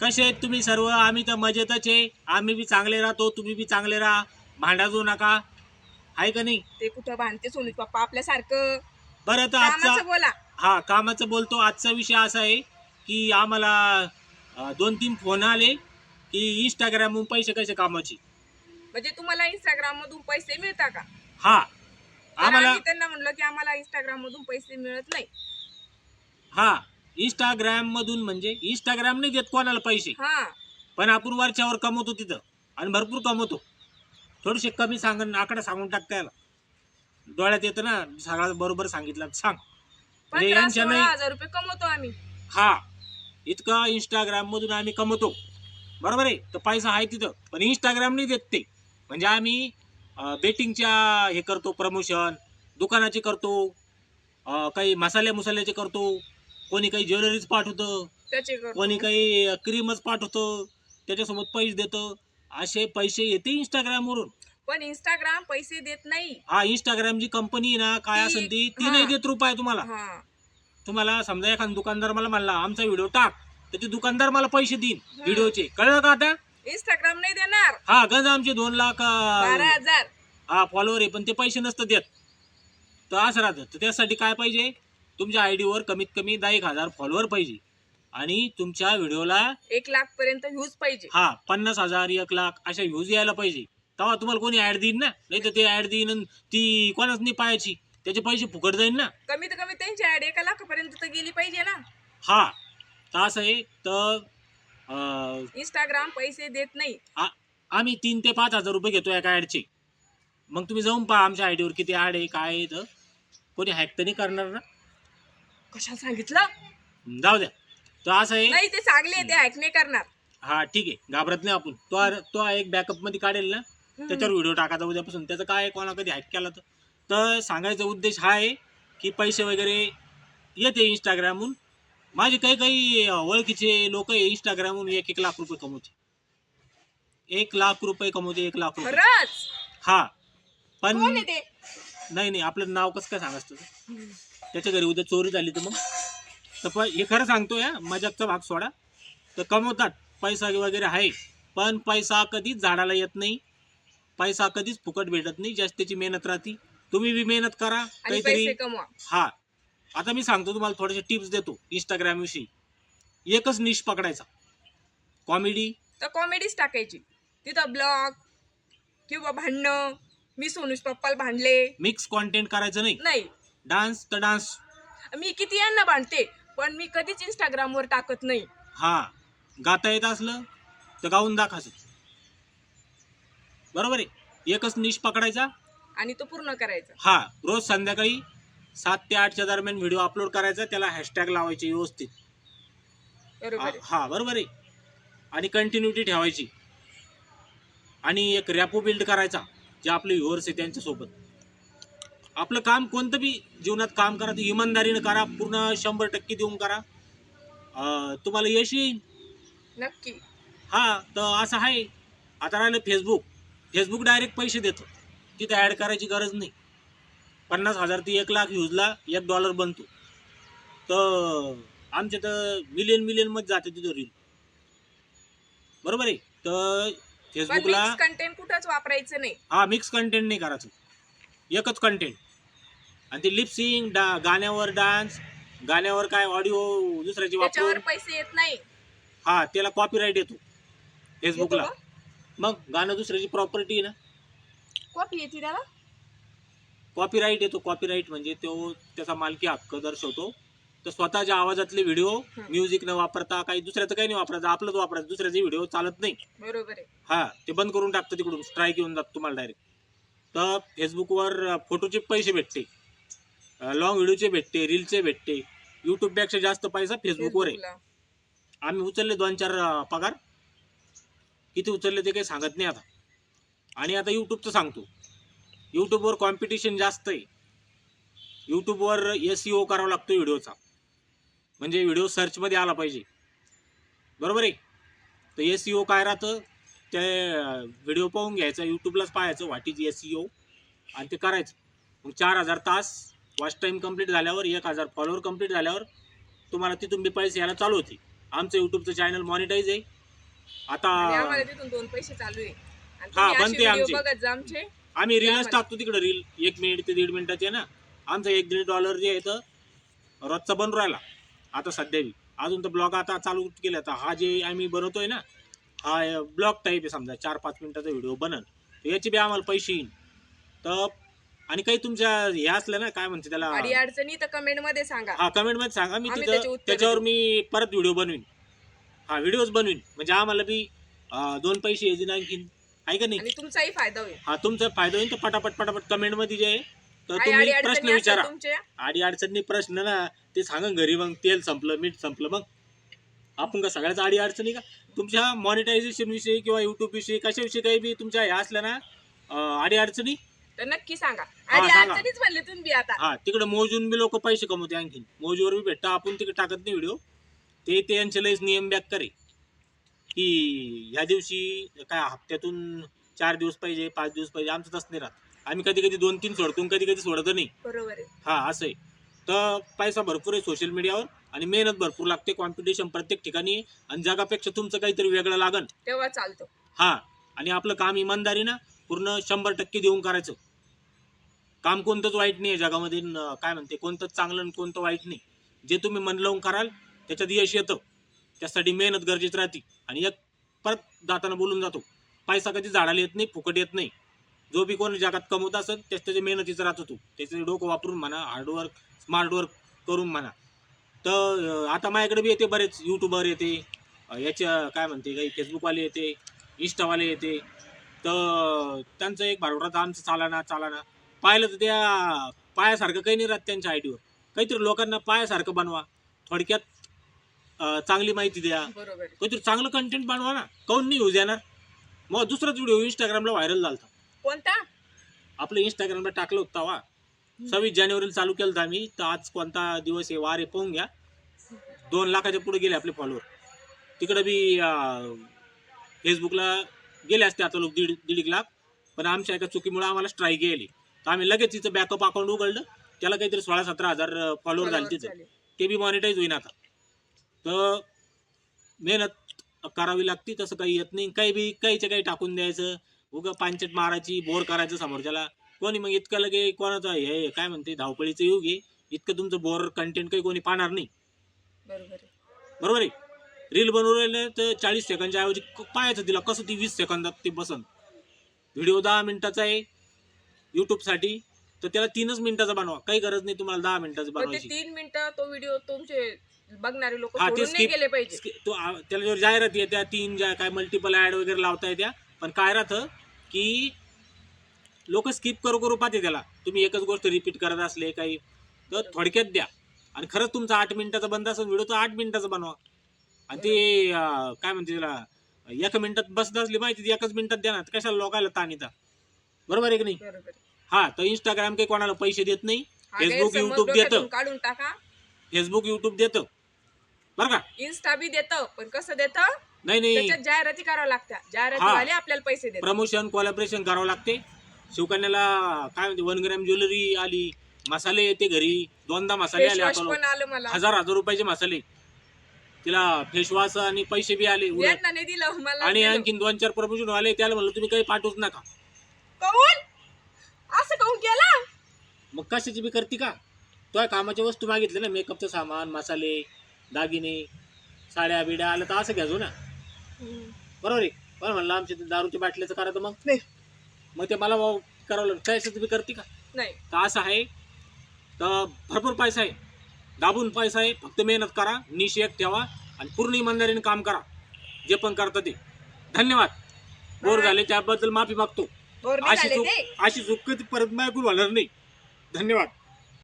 कसे आहेत तुम्ही सर्व? आम्ही तर मजेतच आहे. आम्ही बी चांगले राहतो तुम्ही बी चांगले राहा. भांडा जाऊ नका. आहे का नाही? ते कुठं भांडते सोनू पप्पा आपल्यासारखं? बरं तर आजचा कामाचं बोला. हा कामाचं बोलतो. आजचा विषय असा आहे की आम्हाला अं, दोन तीन फोन आले की इंस्टाग्रामहून पैसे कसे कामाचे? म्हणजे तुम्हाला इंस्टाग्राम मधून पैसे मिळता का? हा. आम्हाला आम्ही त्यांना म्हणलं की आम्हाला इंस्टाग्राम मधून पैसे मिळत नाही. हा. इंस्टाग्राम मधून म्हणजे इंस्टाग्राम नाही देत कोणाला पैसे. हा. पण आपण वरच्यावर कमवतो तिथं. आणि भरपूर कमवतो. थोडेसे कमी सांग आकडा सांगून टाकता याला डोळ्यात येतं ना सगळं बरोबर सांगितलं सांग. म्हणजे पंधरा यांच्या सोळा नाही हजार रुपये कमवतो आम्ही. हा. इतकं इंस्टाग्राम मधून आम्ही कमवतो. बरोबर आहे? तर पैसा आहे तिथं. पण इंस्टाग्राम नाही देत ते. म्हणजे आम्ही बेटिंगच्या हे करतो प्रमोशन दुकानाचे करतो. अं, काही मसाले मुसाल्याचे करतो. कोणी काही ज्वेलरीज पाठवतं त्याचे. कोणी काही क्रीमच पाठवतं त्याच्यासोबत पैसे देतं. असे पैसे येते इंस्टाग्रामवरून पण इंस्टाग्राम पैसे देत नाही. हा इंस्टाग्राम जी कंपनी आहे ना काय ती- असेल ती ती हा. नाही देत रुपये तुम्हाला. हा. तुम्हाला समजा एखादा दुकानदार मला म्हणला आमचा व्हिडिओ टाक. तर ते दुकानदार मला पैसे देईन. व्हिडिओचे. कळलं का आता? इंस्टाग्राम नाही देणार. हा गंज आमचे दोन लाख बारा अं, हजार. हा फॉलोअर आहे पण ते पैसे नसतं देत. तर असं राहतं. तर त्यासाठी काय पाहिजे? तुमच्या आय डीवर कमीत कमी दहा एक हजार फॉलोअर पाहिजे. आणि तुमच्या व्हिडिओला एक लाख पर्यंत व्ह्यूज पाहिजे. हा पन्नास हजार एक लाख अशा व्ह्यूज यायला पाहिजे. तेव्हा तुम्हाला कोणी ऍड देईन ना? नाही तर ते ऍड देईन आणि ती कोणाच नाही पाहायची. त्याचे पैसे फुकट जाईन ना? कमीत कमी त्यांची ऍड एका लाखापर्यंत तर गेली पाहिजे ना? हा तर असं आहे. तर अं, इंस्टाग्राम पैसे देत नाही. आम्ही तीन ते पाच हजार रुपये घेतो एका ॲडचे मग तुम्ही जाऊन पहा आमच्या आयडीवर किती ॲड आहे काय आहे तर. कोणी हॅक तर नाही करणार ना? कशाला सांगितलं? जाऊ द्या. तर असं आहे. नाही ते चांगले आहे, ते हॅक नाही करणार. हा ठीक आहे. घाबरत नाही आपण. तो आ- तो एक बॅकअपमध्ये काढेल ना त्याच्यावर व्हिडिओ टाकायचा उद्यापासून. त्याचं काय आहे, कोणा कधी हॅक केला तर. तर सांगायचा उद्देश हा आहे की पैसे वगैरे येते इंस्टाग्रामहून माझे काही काही ओळखीचे लोक इंस्टाग्रामहून एक एक लाख रुपये कमवते. एक लाख रुपये कमवते एक लाख रुपये. खरंच? हा. पण कोण आहे ते? नाही नाही आपलं नाव कसं काय सांगायचं तुझं? त्याच्या घरी उद्या चोरी झाली तर मग? तर प हे खरं सांगतो या मजाकचा भाग सोडा. तर कमवतात पैसा वगैरे आहे पण पैसा कधीच झाडाला येत नाही. पैसा कधीच फुकट भेटत नाही जास्त त्याची मेहनत राहते. तुम्ही बी मेहनत करा काहीतरी. हा. आता मी सांगतो तुम्हाला थोडेसे टिप्स देतो इंस्टाग्राम विषयी. एकच निश पकडायचा. कॉमेडी तर कॉमेडीच टाकायची. तिथं ब्लॉग किंवा भांडणं मी सोनूश पप्पाला भांडले. मिक्स कॉन्टेंट करायचं नाही. नाही. डान्स तर डान्स. मी किती यांना भांडते पण मी कधीच इंस्टाग्रामवर टाकत नाही. हा गाता येत असलं तर गाऊन दाखायचं बरोबर आहे? एकच निश पकडायचा. आणि तो पूर्ण करायचा. हा रोज संध्याकाळी सात ते आठच्या दरम्यान व्हिडिओ अपलोड करायचा त्याला हॅशटॅग लावायचे व्यवस्थित. बरोबर हा आहे. हा, बरोबर आहे. आणि कंटिन्युटी ठेवायची. आणि एक रॅपो बिल्ड करायचा जे आपले व्ह्युअर्स आहे त्यांच्यासोबत. आपलं काम कोणतं बी जीवनात काम करा ते इमानदारीनं करा पूर्ण शंभर टक्के देऊन करा. अं, तुम्हाला यश येईल? नक्की. हा तर असं आहे. आता राहिलं फेसबुक फेसबुक डायरेक्ट पैसे देतं. तिथे ॲड करायची गरज नाही. पन्नास हजार ते एक लाख यूजला एक डॉलर बनतो. तर आमच्या तर मिलियन मिलियनमध्ये जाते तिथं रील बरोबर आहे? तर पण फेसबुकला मिक्स कंटेंट कुठंच वापरायचं नाही. हा मिक्स कंटेंट नाही करायचं. एकच कंटेंट आणि ते लिपसिंग डा गाण्यावर डान्स गाण्यावर काय ऑडिओ दुसऱ्याची त्याच्यावर वापरून पैसे येत नाही. हा त्याला कॉपीराईट येतो. फेसबुकला येतो मग गाणं दुसऱ्याची प्रॉपर्टी ना. कॉपी येते त्याला? कॉपीराईट येतो. कॉपीराईट म्हणजे तो त्याचा मालकी हक्क दर्शवतो. तर स्वतःच्या आवाजातले व्हिडिओ. म्युझिक न वापरता काही दुसऱ्याचं काही नाही वापरायचं. आपलंच वापरायचं. दुसऱ्याचे व्हिडिओ चालत नाही. बरोबर आहे. हा ते बंद करून टाकतं तिकडून. स्ट्राईक येऊन जातं तुम्हाला डायरेक्ट तर फेसबुकवर फोटोचे पैसे भेटते. लॉंग व्हिडिओचे भेटते रीलचे भेटते. यूट्यूबपेक्षा जास्त पैसा फेसबुकवर आहे. आम्ही उचलले दोन चार पगार. किती उचलले ते काही सांगत नाही आता. आणि आता यूट्यूबचं सांगतो. यूट्यूबवर कॉम्पिटिशन जास्त आहे. यूट्यूबवर एस ओ करावा लागतो व्हिडिओचा म्हणजे व्हिडिओ सर्चमध्ये आला पाहिजे. बरोबर आहे? तर एस ओ काय राहतं? ते व्हिडिओ पाहून घ्यायचं यूट्यूबलाच पाहायचं व्हॉट इज एस आणि ते करायचं. मग चार हजार तास वॉच टाईम कंप्लीट झाल्यावर एक हजार फॉलोअर कंप्लीट झाल्यावर तुम्हाला तिथून बी पैसे यायला चालू होते आमचं युट्यूबचं चॅनल मॉनिटाईज आहे. आता तिथून दोन पैसे चालू आहे. आणि हा, तुम्ही असे बनते आमचे. बघत जा आमचे. आम्ही रीलच आम्हाला- टाकतो तिकडे रील एक मिनिट ते दीड मिनिटाचे ना. आमचा एक दीड डॉलर जे आहे तर रोजचा बनून राहिला. आता सध्या बी. अजून तर ब्लॉग आता चालू केला. आता हा जे आम्ही बनवतोय ना हा ब्लॉग टाईप आहे समजा चार पाच मिनिटाचा व्हिडिओ बनन तर याचे बी आम्हाला पैसे येईन. तर आणि काही तुमच्या हे असलं ना काय म्हणते त्याला? अडी अडचणी तर कमेंटमध्ये सांगा. हा कमेंटमध्ये सांगा. मी आम्ही त्याचे तिथं उत्तर त्याच्यावर. मी परत व्हिडिओ बनवीन. हा व्हिडिओज बनवीन. म्हणजे आम्हाला बी अं, दोन पैसे येतील आणखीन. आहे का नाही? आणि तुमचाही फायदा होईल. हा तुमचा फायदा होईल. तर पटापट पटापट कमेंटमध्ये जे आहे तर काही तुम्ही प्रश्न विचारा. तुमच्या आडी अडचणी प्रश्न ना ते सांगा घरी मग. तेल संपलं मीठ संपलं मग. आपण का सगळ्याच आडी अडचणी का? तुमच्या मॉनिटायझेशन विषयी किंवा युट्यूब विषयी कशाविषयी काही बी तुमच्या ह्या असल्या ना अं, आडी अडचणी? तर नक्की सांगा. हा, अडी सांगा. अडचणीच म्हणले तुम्ही बी आता. हा तिकडे मोजून बी लोक पैसे कमवते आणखीन. मोजूवर बी भेटतं. आपण तिकडे टाकत नाही व्हिडिओ. ते ते यांचे लयच नियम बॅक करे. की ह्या दिवशी काय हप्त्यातून चार दिवस पाहिजे पाच दिवस पाहिजे आमचं तसं नाही राहत. आम्ही कधी कधी दोन तीन सोडतो कधी कधी सोडत नाही. बरोबर आहे. हा असं आहे. तर पैसा भरपूर आहे सोशल मीडियावर आणि मेहनत भरपूर लागते कॉम्पिटिशन प्रत्येक ठिकाणी. आणि जगापेक्षा तुमचं काहीतरी वेगळं लागन. तेव्हा चालतो. हा. आणि आपलं काम इमानदारीनं पूर्ण शंभर टक्के देऊन करायचं. काम कोणतंच वाईट नाही आहे जगामध्ये. न- काय म्हणते कोणतंच चांगलं आणि कोणतं वाईट नाही. जे तुम्ही मन लावून कराल त्याच्यात यश येतं. त्यासाठी मेहनत गरजेची राहते. आणि एक परत जाताना बोलून जातो पैसा कधी झाडाला येत नाही फुकट येत नाही. जो बी कोणी जगात कमवत असेल त्याच त्याच्या मेहनतीचं राहतो तू. त्याचं डोकं वापरून म्हणा हार्डवर्क स्मार्ट वर्क करून म्हणा. तर आता माझ्याकडे बी येते बरेच यूट्यूबर येते. याच्या काय म्हणते काही फेसबुकवाले येते इंस्टावाले येते. तर त्यांचं एक भारोडात आमचं चालाना चालाना. पाहिलं तर त्या पायासारखं काही नाही राहत त्यांच्या आयडीवर काहीतरी लोकांना पायासारखं बनवा. थोडक्यात चांगली माहिती द्या. काहीतरी चांगलं कंटेंट बनवा ना. काऊन नाही यूज येणार? मग दुसराच व्हिडिओ इंस्टाग्रामला व्हायरल झाला कोणता? आपलं इंस्टाग्रामला टाकलं होतं तेव्हा सव्वीस जानेवारीला चालू केलं होतं आम्ही तर आज कोणता दिवस आहे वार आहे पाहून घ्या. दोन लाखाच्या पुढे गेले आपले फॉलोअर तिकडे बी फेसबुकला गेले असते आता लोक दीड दीड एक लाख. पण आमच्या एका चुकीमुळे आम्हाला स्ट्राईक गेली तर आम्ही लगेच तिचं बॅकअप अकाउंट उघडलं. त्याला काहीतरी सोळा सतरा हजार फॉलोअर झाले झाले. ते बी मॉनिटाईज होईन आता. तर मेहनत करावी लागते. तसं काही येत नाही. काही बी काहीच्या काही टाकून द्यायचं. उगं पांचट मारायची बोर करायचं समोरच्याला. कोणी मग इतकं लगे कोणाचं हे काय म्हणते धावपळीचं युग आहे इतकं तुमचं बोर कंटेंट काही कोणी पाहणार नाही. बरोबर आहे. बरोबर आहे? रील बनवून राहिले तर चाळीस सेकंडच्या ऐवजी क- पाहायचं तिला कसं ती वीस सेकंदात ते बसन. व्हिडिओ दहा मिनिटाचा आहे यूट्यूबसाठी तर त्याला तीनच मिनिटाचा बनवा. काही गरज नाही तुम्हाला दहा मिनिटाचं पण ते बनवायची. तीन मिनिटं तो व्हिडिओ तुमचे बघणारे लोक हा, ते सोडून नाही skip- गेले पाहिजे. स्कि- तो आ- त्याला जर जाहिरात येत्या तीन ज्या काय मल्टिपल ऍड वगैरे लावता येत्या. पण काय राहतं की लोक स्किप करू करू पाहते त्याला. तुम्ही एकच गोष्ट रिपीट करत असले काही तर थोडक्यात द्या. आणि खरंच तुमचा आठ मिनिटाचा बंद असेल व्हिडिओ तर आठ मिनिटाचा बनवा. आणि ते काय म्हणते त्याला एका मिनिटात बसत असली माहिती एकच मिनिटात द्या ना कशाला लोकायला ताण येतात बरोबर आहे की नाही. हा तर इंस्टाग्राम काही कोणाला पैसे देत नाही फेसबुक, डोक्यातून देतं. काढून टाका. फेसबुक युट्यूब देतं. बरं का? इन्स्टा बी देतं पण कसं देतं? नाही नाही. जाहिराती कराव्या लागतात जाहिराती आपल्याला पैसे देतात. प्रमोशन कोलॅबरेशन करावं लागते. शिवकन्याला काय म्हणते वन ग्रॅम ज्वेलरी आली मसाले येते घरी. दोनदा मसाले आले फेसवॉश आता पण आलं मला. हजार हजार रुपयाचे मसाले. तिला फेसवॉश आणि पैसे बी आले उलट. यांना नाही दिलं मला आणि दिलं. आणखीन दोन चार प्रमोशन आले त्याला म्हणलं तुम्ही काही पाठवूच नका. काहून असं काहून केलं? मग कशाची बी करते का? तो कामाच्या वस्तू मागितले ना मेकअपचं सामान मसाले दागिने साड्या बिड्या आलं तर असं घ्यायचो ना. बरोबर आहे? पण म्हणलं आमच्या दारूच्या बाटल्याचं करा तर मग. नाही. मग ते मला भाऊ करावं लागतं कशाचं बी करते का? नाही. तर असं आहे. तर भरपूर पैसा आहे. दाबून पैसा आहे. फक्त मेहनत करा. निश एक ठेवा. आणि पूर्ण इमानदारीने काम करा. जे पण करता ते. धन्यवाद. बोर. झाले. त्याबद्दल माफी मागतो. अशी चूक अशी चूक कधी परत मागून होणार नाही. धन्यवाद.